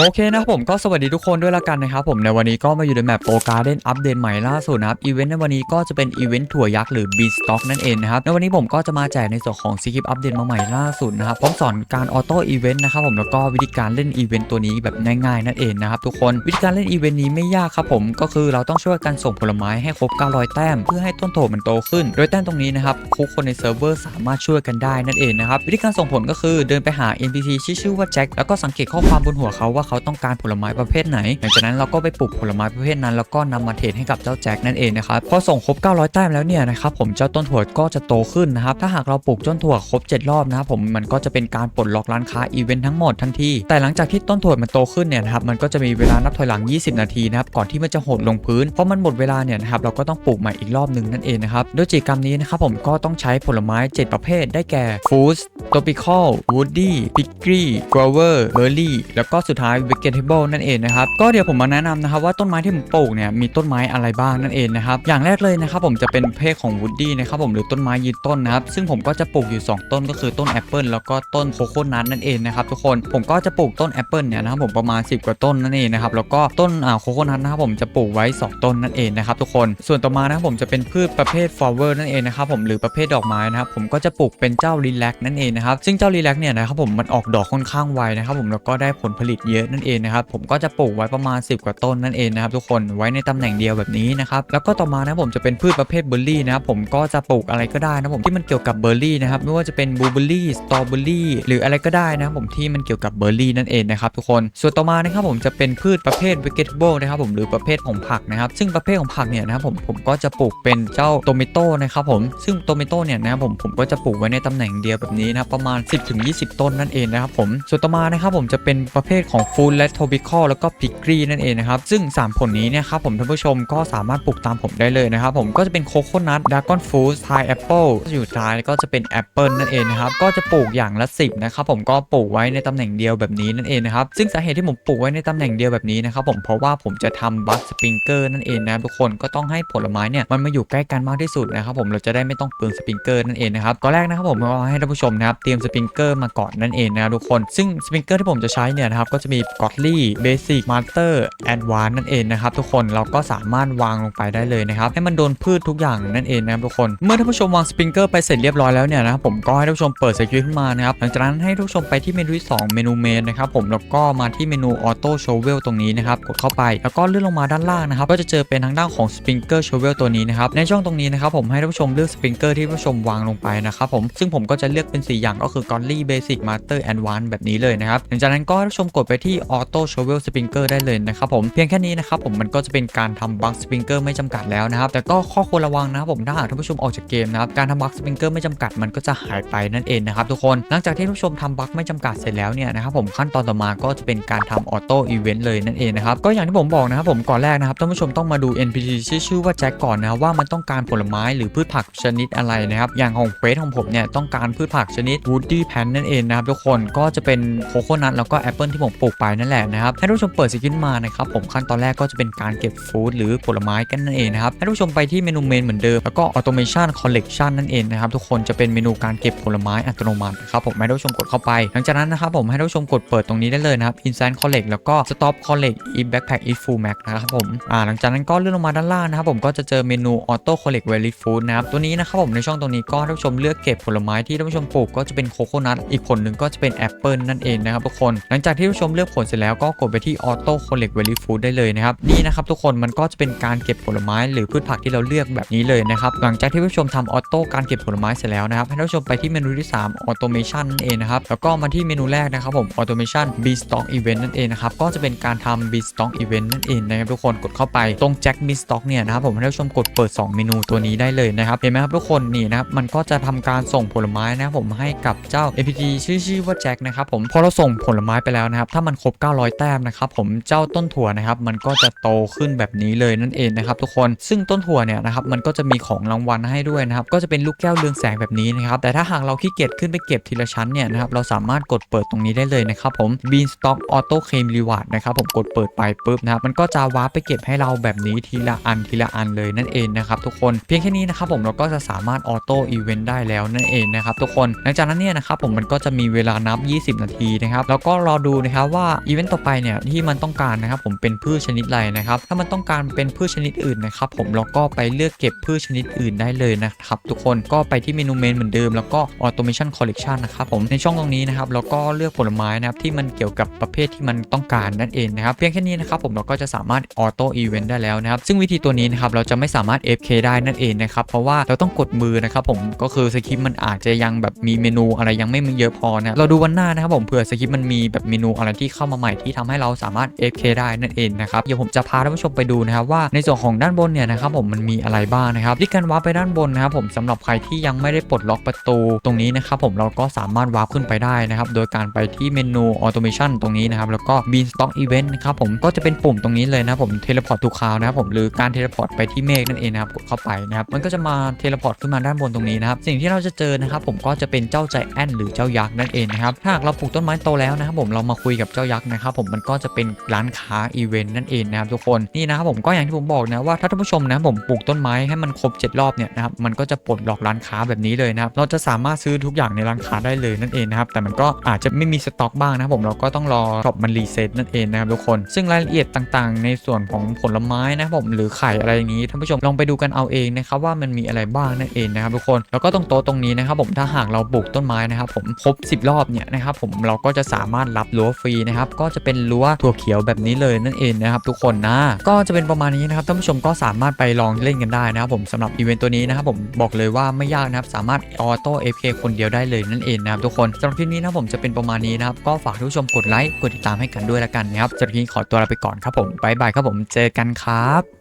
โอเคนะครับผมก็สวัสดีทุกคนด้วยละกันนะครับผมในวันนี้ก็มาอยู่ในแมปโปการ์เด้นอัปเดตใหม่ล่าสุดนะครับอีเวนต์ในวันนี้ก็จะเป็นอีเวนต์ถั่วยักษ์หรือ b ีสต็อกนั่นเองนะครับในวันนี้ผมก็จะมาแจกในส่วนของซีคิปอัปเดตมาใหม่ล่าสุดนะครับพร้อมสอนการออโต้อีเวนต์นะครับผมแล้วก็วิธีการเล่นอีเวนต์ตัวนี้แบบง่ายๆนั่นเองนะครับทุกคนวิธีการเล่นอีเวนต์นี้ไม่ยากครับผมก็คือเราต้องช่วยกันส่งผลไม้ให้ครบ 900 แต้ม เพื่อให้ต้นโถมันโตขึ้น โดยแต้มตรงนี้นะครับทุกคนในเซิร์ฟเวอร์สามารถช่วยกันได้นั่นเองนะครับวิธีการส่งผลก็คือเดินไปหา NPC ชื่อว่าแจ็คแล้วก็สังเกตข้อความบนหัวเขาว่าเขาต้องการผลไม้ประเภทไหน หลังจากนั้นเราก็ไปปลูกผลไม้ประเภทนั้น แล้วก็นำมาเทรดให้กับเจ้าแจ็คนั่นเองนะครับพอส่งครบ 900 แต้มแล้วเนี่ยนะครับผมเจ้าต้นถั่วก็จะโตขึ้นนะครับถ้าหากเราปลูกต้นถั่วครบ 7 รอบนะครับผมมันก็จะเป็นการปลดล็อกร้านค้าอีเวนต์ทั้งหมดทันทีแต่หลังจากที่ต้นถั่วมันโตขึ้นเนี่ยนะครับมันก็จะมีเวลานับถอยหลัง 20 นาทีนะครับก่อนที่มันจะหดลงพื้นเพราะมันหมดเวลาเนี่ยนะครับเราก็ต้องปลูกใหม่อีกรอบหนึ่งนั่นเองนะครับโดยกิจกรรมนี้นะครับผมก็ต้องใช้ผลไม้ 7 ประเภทได้แก่ฟูส t o p i c a l woody prickly guava berry แล้วก็สุดท้าย vegetable นั่นเองนะครับ ก็เดี๋ยวผมมาแนะนำนะครับว่าต้นไม้ที่ผมปลูกเนี่ยมีต้นไม้อะไรบ้างนั่นเองนะครับ อย่างแรกเลยนะครับผมจะเป็นเพศของ woody นะครับผมหรือต้นไม้ยืนต้นนะครับ ซึ่งผมก็จะปลูกอยู่ 2 ต้นก็คือต้นแอปเปิลแล้วก็ต้นโคโค่นัทนั่นเองนะครับทุกคนผมก็จะปลูกต้นแอปเปิลเนี่ยนะครับผมประมาณ 10 กว่าต้นนั่นเองนะครับแล้วก็ต้นอ่าโคโค่นัทนะครับผมจะปลูกไว้ 2 ต้นนั่นเองนะครับทุกคนส่วนต่อมานะครับผมจะเป็นพืชประเภท flower นั่นเองนะครับผมหรือประเภทดอกไม้นะครับผมก็จะปลูกเป็นเจ้าลิแลกนั่นเองนะครับซึ่งเจ้าลิแลกเนี่ยนะครับผมมันออกดอกค่อนข้างไวนะครับผมแล้วก็ได้ผลผลิตเยอะนั่นเองนะครับผมก็จะปลูกไว้ประมาณ 10 กว่าต้นนั่นเองนะครับทุกคนไว้ในตำแหน่งเดียวแบบนี้นะครับแล้วก็ต่อมานะผมจะเป็นพืชประเภทเบอร์รี่นะครับผมก็จะปลูกอะไรก็ได้นะผมที่มันเกี่ยวกับเบอร์รี่นะครับไม่ว่าจะเป็นบลูเบอร์รี่สตรอเบอร์รี่หรืออะไรก็ได้นะครับผมที่มันเกี่ยวกับเบอร์รี่นั่นเองนะครับทุกคนส่วนต่อมานะครับผมจะเป็นพืชประเภท vegetable นะครับผมหรือประเภทของผักนะครับซึ่งประเภทของผักเนี่ยนะครับผมผมก็จะปลูกเป็นเจ้าโตเมโต้นะครับผมซึ่งโตเมโต้เนี่ยนะครับผมผมก็จะปลูกไว้ในตำแหน่งเดียวแบบนี้นะครับประมาณ 10-20 ต้นนั่นเองนะครับผมส่วนต่อมานะครับผมจะเป็นประเภทของฟูลและโทบิคอลแล้วก็พิกรีนั่นเองนะครับซึ่ง 3 ผลนี้เนี่ยครับผมท่านผู้ชมก็สามารถปลูกตามผมได้เลยนะครับผมก็จะเป็นโคโคนัทดากอนฟูสไทแอปเปิลอยู่ท้ายก็จะเป็นแอปเปิลนั่นเองนะครับก็จะปลูกอย่างละ 10นะครับผมก็ปลูกไว้ในตำแหน่งเดียวแบบนี้นั่นเองนะครับซึ่งสาเหตุที่ผมปลูกไว้ในตำแหน่งเดียวแบบนี้นะครับผมเพราะว่าผมจะทำบัคสปริงเกอร์นั่นเองนะทุกคนก็ต้องให้ผลไม้เนี่ยมันมาอยู่ใกล้กันมากที่สุดนะครับผมเราจะได้ไม่ต้องเปลืองสปริงเกอร์นั่นเองนะครับก่อนแรกนะครับผมก็ให้ท่านผู้ชมนะครับเตรียมสปริงเกอร์มาก่อนนั่นเองนะครับทุกคน ซึ่งสปริงเกอร์ที่ผมจะใช้เนี่ยนะครับก็จะมีกอ d ลี่เบสิกมาสเตอร์แอดวานนั่นเองนะครับทุกคนเราก็สามารถวางลงไปได้เลยนะครับให้มันโดนพืชทุกอย่างนั่นเองนะครับทุกคนเมื่อท่านผู้ชมวางสปริงเกอร์ไปเสร็จเรียบร้อยแล้วเนี่ยนะครับผมก็ให้ท่านผู้ชมเปิดสกิลขึ้นมานะครับหลังจากนั้นให้ท่านผู้ชมไปที่เมนูที่สองเมนูเมนนะครับผมแล้วก็มาที่เมนูออโต้โชเวลตรงนี้นะครับกดเข้าไปแล้วก็เลื่อนลงมาด้านล่างนะครับก็จะเจอเป็นทางด้านของสปริงเกอร์โชเวลตัวนี้นะครับในช่องตรงนี้นะครับผมให้ท่านผู้ชมเลือกสปริงเกอร์ที่ท่านผู้ชมวางลงไปนะครับผมซึ่งผมก็จะเลือกเป็น4 อย่างก็คือ g o d l y Basic Master and One แบบนี้เลยนะครับหลังจากนั้นก็ท่านผู้ชมกดไปที่ Auto Shovel Sprinkler ได้เลยนะครับผมเพียงแค่นี้นะครับผมมันก็จะเป็นการทำบัคสปริงเกอร์ไม่จำกัดแล้วนะครับแต่ก็ข้อควรระวังนะครับผมถ้าหากท่านผู้ชมออกจากเกมนะครับการทำบัคสปริงเกอร์ไม่จำกัดมันก็จะหายไปนั่นเองนะครับทุกคนหลังจากที่ท่านผู้ชมทำบัคไม่จำกัดเสร็จแล้วเนี่ยนะครับผมขั้นตอนต่อมาก็จะเป็นการทำออโต้อีเวนต์เลยนั่นเองนะครับก็อย่างที่ผมบอกนะครับผมก่อนแรกนะครับท่านผู้ชมต้องมาดู NPC ชื่อชื่อว่าแจ็คก่อนนะครับว่ามันต้องการผลไม้หรือพืชผักชนิดอะไรนะครับอย่างของเฟสของผมเนี่ยต้องการพืชผักชนิด Woody Plant นั่นเองนะครับทุกคนก็จะเป็นโคโคนัทแล้วก็แอปเปิลที่ผมปลูกไปนั่นแหละนะครับให้ท่านผู้ชมเปิดสกินมานะครับผมขั้นตอนแรกก็จะเป็นการเก็บฟู้ดหรือผลไม้กันนั่นเองนะครับให้ท่านผู้ชมไปที่เมนูเมนเหมือนเดิมแล้วก็ Automation Collection นั่นเองนะครับทุกคนจะเป็นเมนูการเก็บผลไม้อัตโนมัตินะครับผมให้ท่านผู้ชมกดเข้าไป หลังจากนั้นนะครับผมให้ท่านผู้ชมกดเปิดตรงนี้ได้เลยนะครับ Instant Collect แล้วก็ Stop Collect e Backpack e Full Max นะครับผมอ่าหลังจากนั้นก็เลื่อนลงมาด้านล่างนะครับผมก็จะเจอเมนู Auto Collect Very Food นะครับตัวนี้นะครับผมในช่องตรงนี้ก็ท่านผู้ชมเลือกเก็บผลไม้ที่ท่านผู้ชมปลูกก็จะเป็นโคโคนัทอีกผลหนึ่งก็จะเป็นแอปเปิลนั่นเองนะครับทุกคน หลังจากที่ผู้ชมเลือกผลเสร็จแล้วก็กดไปที่ Auto Collect Very Food ได้เลยนะครับนี่นะครับทุกคนมันก็จะเป็นการเก็บผลไม้หรือพืชผักที่เราเลือกแบบนี้เลยนะครับหลังจากที่ผู้ชมทำออโต้การเก็บผลไม้เสร็จแล้วนะครับให้ผู้ชมไปที่เมนูที่3 Automation นั่นเองนะครับแล้วก็มาที่เมนูแรกนะครับผม Automation B Stock Event นั่นเองนะครับก็จะเป็นการทำ B Stock Event นั่นเองนะครับทุกคนกดเข้าไปตรง Jack B Stock เนี่ยนะครับผมให้ผู้ชมกดเปิด 2 เมนูตัวนี้ได้เลยนะครับเห็นไหมครับทุกคนนี่นะครับมันก็จะทำการส่งผลไม้นะครับผมให้กับเจ้า APT ชื่อชื่อว่าแจ็คนะครับผมพอเราส่งผลไม้ไปแล้วนะครับถ้ามันครบ 900 แต้มนะครับผมเจ้าต้นถั่วนะครับมันก็จะโตขึ้นแบบนี้เลยนั่นเองนะครับทุกคนซึ่งต้นถั่วเนี่ยนะครับมันก็จะมีของรางวัลให้ด้วยนะครับก็จะเป็นลูกแก้วเรืองแสงแบบนี้นะครับแต่ถ้าหากเราขี้เกียจขึ้นไปเก็บทีละชั้นเนี่ยนะครับเราสามารถกดเปิดตรงนี้ได้เลยนะครับผม Beanstalk Auto Claim Reward นะครับผมกดเปิดไปปุ๊บนะครับมันก็จะวาร์ปไปเก็บให้เราแบบนี้ทีละอันทีละอันเลยนั่นเองนะครับทุกคนเพียงแค่นี้นะครับผมเราก็จะสามารถออโต้อีเวนต์ได้แล้วนั่นเองนะครับทุกคนหลังจากนั้นเนี่ยนะครับผมมันก็จะมีเวลานับ 20 นาทีนะครับแล้วก็รอดูนะครับว่าอีเวนต์ต่อไปเนี่ยที่มันต้องการนะครับผมเป็นพืชชนิดอะไรนะครับถ้ามันต้องการเป็นพืชชนิดอื่นนะครับผมเราก็ไปเลือกเก็บพืชชนิดอื่นได้เลยนะครับทุกคนก็ไปที่เมนูเมนเหมือนเดิมแล้วก็ automation collection นะครับผมในช่องตรงนี้นะครับเราก็เลือกผลไม้นะครับที่มันเกี่ยวกับประเภทที่มันต้องการนั่นเองนะครับเพียงแค่นี้นะครับผมเราก็จะสามารถ auto event ได้แล้วนะครับซึ่งวิธีตัวนี้นะครับเราจะไม่สามารถ FK ได้นั่นเองนะครับเพราะว่าเราต้องกดมือนะครับผมก็คือสคริปต์มันอาจจะยังแบบมีเมนูอะไรยังไม่เยอะพอนะเราดูวันหน้านะครับผมเผื่อสคริปต์มันมีแบบเมนูอะไรที่เข้ามาใหม่ที่ทำให้เราสามารถ FK ได้นั่นเองนะครับเดี๋ยวผมจะพาท่านผู้ชมไปดูนะครับว่าในส่วนของด้านบนเนี่ยนะครับผมมันมีอะไรบ้างนะครับที่การวาร์ปไปด้านบนนะครับผมสำหรับใครที่ยังไม่ได้ปลดล็อกประตูตรงนี้นะครับผมเราก็สามารถวาร์ปขึ้นไปได้นะครับโดยการไปที่เมนู automation ตรงนี้นะครับแล้วก็ beanstalk event นะครับผมก็จะเป็นปุ่มตรงนี้เลยนะครับผม teleport to cloud นะครับผมหรือการ teleport ไปที่เมฆนั่นเองนะครับกดเข้าไปนะครับมันก็จะมา teleport ขึ้นมาด้านบนตรงนี้นะครับสิ่งที่เราจะเจอนะครับผมก็จะเป็นเจ้าใจแอนหรือเจ้ายักษ์นั่นเองนะครับถ้าหากเราปลูกต้นไม้โตแล้วนะครับผมเรามาคุยกับเจ้ายักษ์นะครับผมมันก็จะเป็นร้านค้าอีเวนต์นั่นเองนะครับทุกคนนี่นะครับผมก็อย่างที่ผมบอกนะว่าถ้าท่านผู้ชมนะผมปลูกต้นไม้ให้มันครบ 7 รอบเนี่ยนะครับมันก็จะปลดล็อกร้านค้าแบบนี้เลยนะครับเราจะสามารถซื้อทุกอย่างในร้านค้าได้เลยนั่นเองนะครับแต่มันก็อาจจะไม่มีสต็อกบ้างนะครับผมเราก็ต้องรอช็อปมันรีเซ็ตนั่นเองนะครับทุกคนซึ่งรายละเอียดต่างๆ ในส่วนของผลไม้นะครับผมหรือไข่อะไรอย่างนี้ท่านผู้ชมลองไปดูกันเอาเองนะครับว่ามันมีอะไรบ้างนั่นเองนะครับทุกคนแล้วก็ตรงโต๊ะตรงนี้นะครับผมถ้าหากเราปลูกต้นไม้นะครับผมครบ 10 รอบเนี่ยนะครับผมเราก็จะสามารถรับรั้วฟรีนะครับก็จะเป็นรั้วถั่วเขียวแบบนี้เลยนั่นเองนะครับทุกคนนะก็จะเป็นประมาณนี้นะครับท่านผู้ชมก็สามารถไปลองเล่นกันได้นะครับผมสำหรับอีเวนต์ตัวนี้นะครับผมบอกเลยว่าไม่ยากนะครับสามารถออโต้ FK คคนเดียวได้เลยนั่นเองนะครับทุกคนสำหรับคลิปนี้นะผมจะเป็นประมาณนี้นะครับก็ฝากทุกผู้ชมกดไลค์กดติดตามให้กันด้วยละกันนะครับสำหรับคลิปนี้ขอตัวลาไปก่อนครับผมบายบายครับผมเจอกันครับ